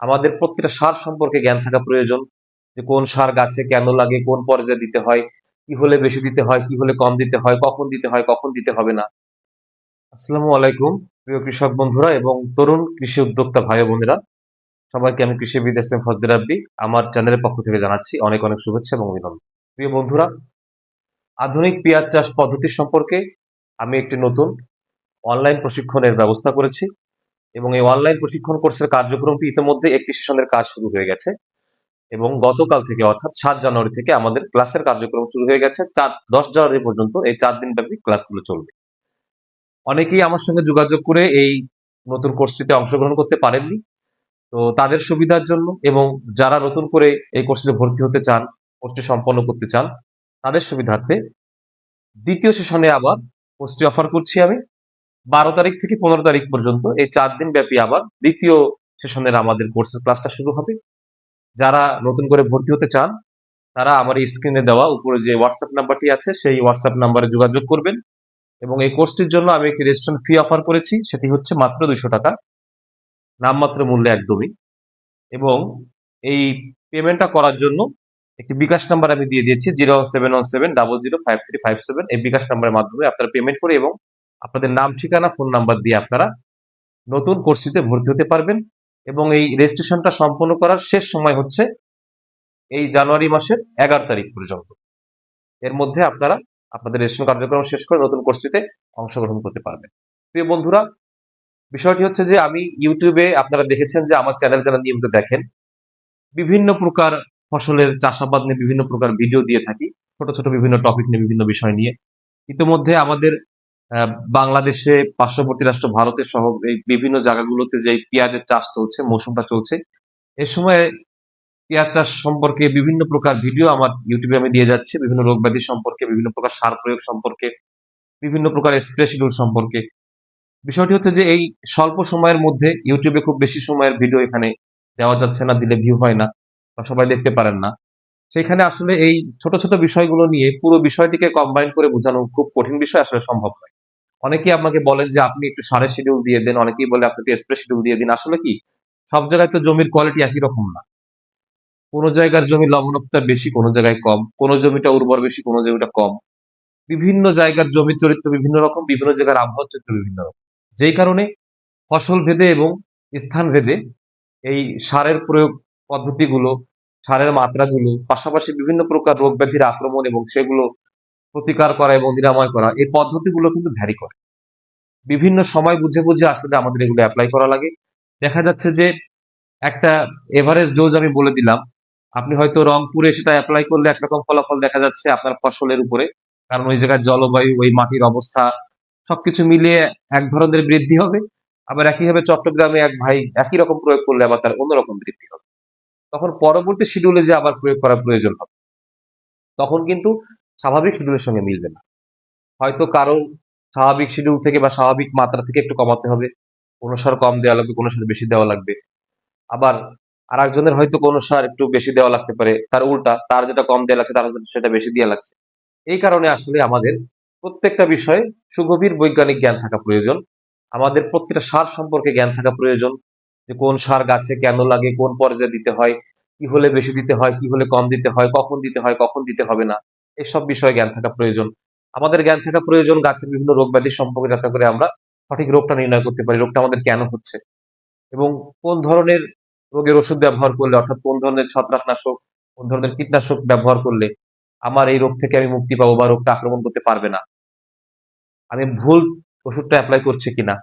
আমাদের প্রত্যেকটা সার সম্পর্কে জ্ঞান থাকা প্রয়োজন যে কোন সার গাছে কেন লাগে, কোন পর্যায়ে দিতে হয়, কি হলে বেশি দিতে হয়, কি হলে কম দিতে হয়, কখন দিতে হয়, কখন দিতে হবে না। আসসালামু আলাইকুম, প্রিয় কৃষক বন্ধুরা এবং তরুণ কৃষি উদ্যোক্তা ভাই বোনেরা। সবাইকে আমি কৃষিবিদ এস এম ফজদের রাব্বি, আমার চ্যানেলের পক্ষ থেকে জানাচ্ছি অনেক অনেক শুভেচ্ছা এবং অভিনন্দন। প্রিয় বন্ধুরা, আধুনিক পেঁয়াজ চাষ পদ্ধতি সম্পর্কে আমি একটি নতুন অনলাইন প্রশিক্ষণের ব্যবস্থা করেছি। এবং এই অনলাইন প্রশিক্ষণ কোর্সের কার্যক্রমটি ইতিমধ্যে একটি সেশনের কাজ শুরু হয়ে গেছে। এবং গতকাল থেকে অর্থাৎ সাত জানুয়ারি থেকে আমাদের ক্লাসের কার্যক্রম শুরু হয়ে গেছে। চার, দশ জানুয়ারি পর্যন্ত এই চার দিন ব্যাপী ক্লাসগুলো চলবে। অনেকেই আমার সঙ্গে যোগাযোগ করে এই নতুন কোর্সটিতে অংশগ্রহণ করতে পারেননি। তো তাদের সুবিধার জন্য এবং যারা নতুন করে এই কোর্সে ভর্তি হতে চান কোর্সটি সম্পন্ন করতে চান, তাদের সুবিধার্থে দ্বিতীয় সেশনে আবার কোর্সটি অফার করছি আমি। বারো তারিখ থেকে পনেরো তারিখ পর্যন্ত এই চার দিন ব্যাপী আবার দ্বিতীয় সেশনের আমাদের কোর্সের ক্লাসটা শুরু হবে। যারা নতুন করে ভর্তি হতে চান, তারা আমার স্ক্রিনে দেওয়া উপরে যে হোয়াটসঅ্যাপ নাম্বারটি আছে, সেই হোয়াটসঅ্যাপ নাম্বারে যোগাযোগ করবেন। এবং এই কোর্সটির জন্য আমি একটি রেজিস্ট্রেশন ফি অফার করেছি, সেটি হচ্ছে মাত্র দুইশো টাকা। নামমাত্র মূল্যে একদমই। এবং এই পেমেন্টটা করার জন্য একটি বিকাশ নাম্বার আমি দিয়ে দিয়েছি zero seven one seven double zero five three five seven এই বিকাশ নাম্বারের মাধ্যমে আপনারা পেমেন্ট করে এবং আপনাদের নাম, ঠিকানা ফোন নাম্বার দিয়ে আপনারা নতুন কোর্সটিতে ভর্তি হতে পারবেন এবং এই রেজিস্ট্রেশনটা সম্পন্ন করার শেষ সময় হচ্ছে এই জানুয়ারি মাসের এগারো তারিখ পর্যন্ত। এর মধ্যে আপনারা আপনাদের রেজিস্ট্রেশন কার্যক্রম শেষ করে নতুন কোর্সটিতে অংশগ্রহণ করতে পারবেন। প্রিয় বন্ধুরা, বিষয়টি হচ্ছে যে আমি ইউটিউবে আপনারা দেখেছেন যে আমার চ্যানেল যারা নিয়মিত দেখেন, বিভিন্ন প্রকার ফসলের চাষাবাদ নিয়ে বিভিন্ন প্রকার ভিডিও দিয়ে থাকি, ছোট ছোট বিভিন্ন টপিক নিয়ে বিভিন্ন বিষয় নিয়ে। ইতিমধ্যে আমাদের বাংলাদেশে পার্শ্ববর্তী রাষ্ট্র ভারতের সহ এই বিভিন্ন জায়গাগুলোতে যে পেঁয়াজের চাষ চলছে, মৌসুমটা চলছে, এ সময় পেঁয়াজ চাষ সম্পর্কে বিভিন্ন প্রকার ভিডিও আমার ইউটিউবে আমি দিয়ে যাচ্ছি। বিভিন্ন রোগ ব্যাধি সম্পর্কে, বিভিন্ন প্রকার সার প্রয়োগ সম্পর্কে, বিভিন্ন প্রকার স্প্রে শিডিউল সম্পর্কে। বিষয়টি হচ্ছে যে এই স্বল্প সময়ের মধ্যে ইউটিউবে খুব বেশি সময়ের ভিডিও এখানে দেওয়া যাচ্ছে না, দিলে ভিউ হয় না বা সবাই দেখতে পারেন না। সেখানে আসলে এই ছোট ছোট বিষয়গুলো নিয়ে পুরো বিষয়টিকে কম্বাইন করে বোঝানো খুব কঠিন বিষয়, আসলে সম্ভব নয়। অনেকেই আমাকে বলেন যে, আপনি একটু সারের শিডিউল দিয়ে দেন। অনেকেই বলে আপনি একটু স্প্রে শিডিউল দিয়ে দিন। আসলে কি? সব জায়গায় তো জমির কোয়ালিটি একই রকম না। কোনো জায়গার জমি লবণতা বেশি, কোনো জায়গায় কম। কোনো জমিটা উর্বর বেশি, কোনো জমিটা কম। বিভিন্ন জায়গার জমির চরিত্র বিভিন্ন রকম, বিভিন্ন জায়গার আবহাওয়ার চরিত্র বিভিন্ন রকম। যেই কারণে ফসল ভেদে এবং স্থান ভেদে এই সারের প্রয়োগ পদ্ধতিগুলো, সারের মাত্রাগুলো, পাশাপাশি বিভিন্ন প্রকার রোগ ব্যাধির আক্রমণ এবং সেগুলো প্রতিকার করা এবং নিরাময় করা, এই পদ্ধতিগুলো কিন্তু ভ্যারি করে। বিভিন্ন সময় বুঝে বুঝে আসলে আমাদের এগুলো অ্যাপ্লাই করা লাগে। দেখা যাচ্ছে যে একটা এভারেজ ডোজ আমি বলে দিলাম, আপনি হয়তো রংপুরে সেটা অ্যাপ্লাই করলে একরকম ফলাফল দেখা যাচ্ছে আপনার ফসলের উপরে। কারণ ওই জায়গায় জলবায়ু, ওই মাটির অবস্থা, সবকিছু মিলিয়ে এক ধরনের বৃদ্ধি হবে। আবার একইভাবে চট্টগ্রামে এক ভাই একই রকম প্রয়োগ করলে আবার তার অন্যরকম বৃদ্ধি হবে। তখন পরবর্তী শিডিউলে যে আবার প্রয়োগ করার প্রয়োজন হবে। তখন কিন্তু স্বাভাবিক শিডিউলের সঙ্গে মিলবে না। হয়তো কারও স্বাভাবিক শিডিউল থেকে বা স্বাভাবিক মাত্রা থেকে একটু কমাতে হবে। কোনো সার কম দেওয়া লাগবে, কোনো সার বেশি দেওয়া লাগবে। আবার আর একজনের হয়তো কোনো সার একটু বেশি দেওয়া লাগতে পারে। তার উল্টা, তার যেটা কম দেওয়া লাগছে, তার সেটা বেশি দেওয়া লাগছে। এই কারণে আসলে আমাদের প্রত্যেকটা বিষয়ে সুগভীর বৈজ্ঞানিক জ্ঞান থাকা প্রয়োজন। আমাদের প্রত্যেকটা সার সম্পর্কে জ্ঞান থাকা প্রয়োজন। যে কোন সার গাছে কেন লাগে, কোন পর্যায়ে দিতে হয়, কি হলে বেশি দিতে হয়, কি হলে কম দিতে হয়, কখন দিতে হয়, কখন দিতে হবে না। এসব বিষয়ে জ্ঞান থাকা প্রয়োজন। আমাদের জ্ঞান থাকা প্রয়োজন গাছের বিভিন্ন রোগ ব্যাধি সম্পর্কে, যাতে করে আমরা সঠিক রোগটা নির্ণয় করতে পারি, রোগটা আমাদের কেন হচ্ছে? এবং কোন ধরনের রোগের ওষুধ ব্যবহার করলে, অর্থাৎ কোন ধরনের ছত্রাকনাশক, কোন ধরনের কীটনাশক ব্যবহার করলে আমার এই রোগ থেকে আমি মুক্তি পাবো বা রোগটা আক্রমণ করতে পারবে না? আমি ভুল ওষুধটা অ্যাপ্লাই করছি কিনা?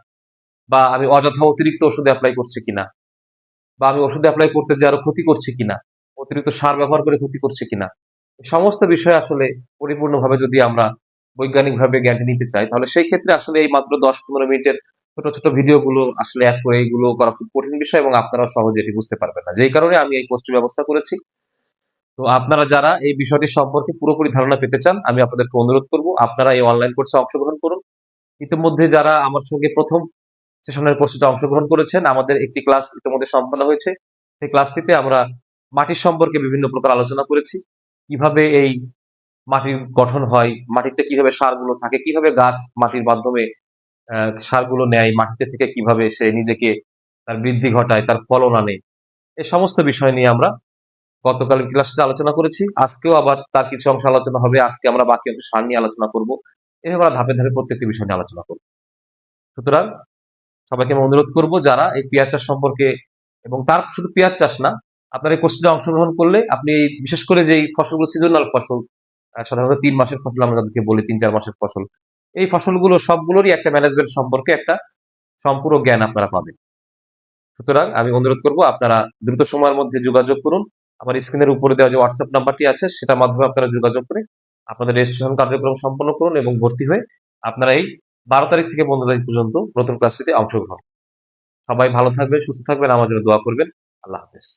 বা আমি অযথা অতিরিক্ত ওষুধ অ্যাপ্লাই করছি কিনা? বা আমি ওষুধ অ্যাপ্লাই করতে যে আরও ক্ষতি করছি কিনা? অতিরিক্ত সার ব্যবহার করে ক্ষতি করছি কিনা? সমস্ত বিষয় আসলে পরিপূর্ণভাবে যদি আমরা বৈজ্ঞানিকভাবে জ্ঞানটি নিতে চাই, তাহলে সেই ক্ষেত্রে আসলে এই মাত্র দশ পনেরো মিনিটের ছোট ছোট ভিডিওগুলো আসলে অ্যাড করে এইগুলো করা খুব কঠিন বিষয় এবং আপনারা সহজে এটি বুঝতে পারবেন না। যেই কারণে আমি এই কোর্সটির ব্যবস্থা করেছি। তো আপনারা যারা এই বিষয়টি সম্পর্কে পুরোপুরি ধারণা পেতে চান, আমি আপনাদেরকে অনুরোধ করব, আপনারা এই অনলাইন কোর্সে অংশগ্রহণ করুন। ইতিমধ্যে যারা আমার সঙ্গে প্রথম সেশনের কোর্সে অংশগ্রহণ করেছেন, আমাদের একটি ক্লাস ইতিমধ্যে সম্পন্ন হয়েছে। সেই ক্লাসটিতে আমরা মাটির সম্পর্কে বিভিন্ন প্রকার আলোচনা করেছি। কীভাবে এই মাটির গঠন হয়, মাটিতে কীভাবে সারগুলো থাকে, কীভাবে গাছ মাটির মাধ্যমে সারগুলো নেয়, মাটিতে থেকে কীভাবে সে নিজেকে তার বৃদ্ধি ঘটায়, তার ফলন আনে এই সমস্ত বিষয় নিয়ে আমরা গতকাল ক্লাসে আলোচনা করেছি, আজকেও আবার তার কিছু অংশ আলোচনা হবে, আজকে আমরা বাকি অংশ সার নিয়ে আলোচনা করব, এভাবে আমরা ধাপে ধাপে প্রত্যেকটি বিষয় নিয়ে আলোচনা করব। সুতরাং সবাইকে আমি অনুরোধ করব, যারা এই পেঁয়াজ চাষ সম্পর্কে, এবং তার শুধু পেঁয়াজ চাষ না আপনার এই কোর্সে অংশগ্রহণ করলে আপনি বিশেষ করে যে ফসলগুলো সিজনাল ফসল সাধারণত তিন মাসের ফসল আমরা যাদেরকে বলি, তিন চার মাসের ফসল। এই ফসলগুলো সবগুলোরই একটা ম্যানেজমেন্ট সম্পর্কে একটা সম্পূর্ণ জ্ঞান আপনারা পাবেন। সুতরাং আমি অনুরোধ করব, আপনারা দ্রুত সময়ের মধ্যে যোগাযোগ করুন। আমার স্ক্রিনের উপরে দেওয়া যে হোয়াটসঅ্যাপ নাম্বারটি আছে, সেটার মাধ্যমে আপনারা যোগাযোগ করে আপনাদের রেজিস্ট্রেশন কার্যক্রম সম্পন্ন করুন এবং ভর্তি হয়ে আপনারা এই বারো তারিখ থেকে পনেরো তারিখ পর্যন্ত নতুন ক্লাসটিতে অংশগ্রহণ সবাই ভালো থাকবেন, সুস্থ থাকবেন, আমার জন্য দোয়া করবেন। আল্লাহ হাফেজ।